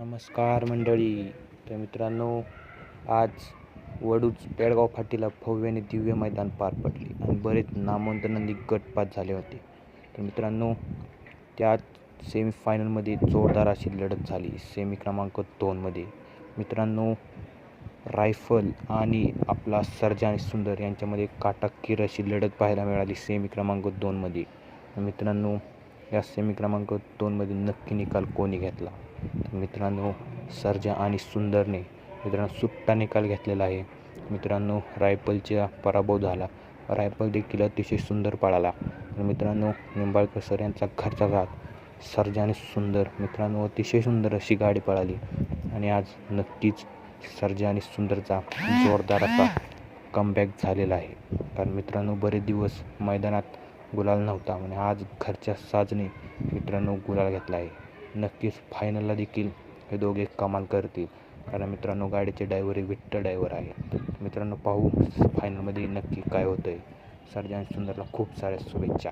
नमस्कार मंडळी. तर मित्रांनो आज वडूच पेडगाव फाटीला भव्याने दिव्य मैदान पार पडले आणि बरेच नामांतरांनी गटपात झाले होते. तर मित्रांनो त्यात सेमीफायनलमध्ये जोरदार अशी लढत झाली. सेमी क्रमांक दोनमध्ये मित्रांनो रायफल आणि आपला सर्जा आणि सुंदर यांच्यामध्ये काटाकीर अशी लढत पाहायला मिळाली सेमी क्रमांक दोनमध्ये मित्रांनो या सेमी क्रमांक दोनमध्ये नक्की निकाल कोणी घेतला? तर मित्रांनो सर्जा आणि सुंदरने मित्रांनो सुट्टा निकाल घेतलेला आहे. मित्रांनो रायफलचा पराभव झाला. रायफल देखील अतिशय सुंदर पळाला. तर मित्रांनो निंबाळकर सर यांचा घरचा घात सर्जा आणि सुंदर मित्रांनो अतिशय सुंदर अशी गाडी पळाली. आणि आज नक्कीच सर्जा आणि सुंदरचा जोरदार असा कमबॅक झालेला आहे. कारण मित्रांनो बरेच दिवस मैदानात गुलाल नव्हता. आणि आज घरच्या साजने मित्रांनो गुलाल घेतला आहे. नक्कीच फायनलला देखील हे दोघे कमाल करतील. कारण मित्रांनो गाडीचे डायव्हर हे विठ्ठ डायव्हर आहे. मित्रांनो पाहू फायनलमध्ये नक्की काय होतं आहे सर्जन सुंदरला खूप साऱ्या शुभेच्छा.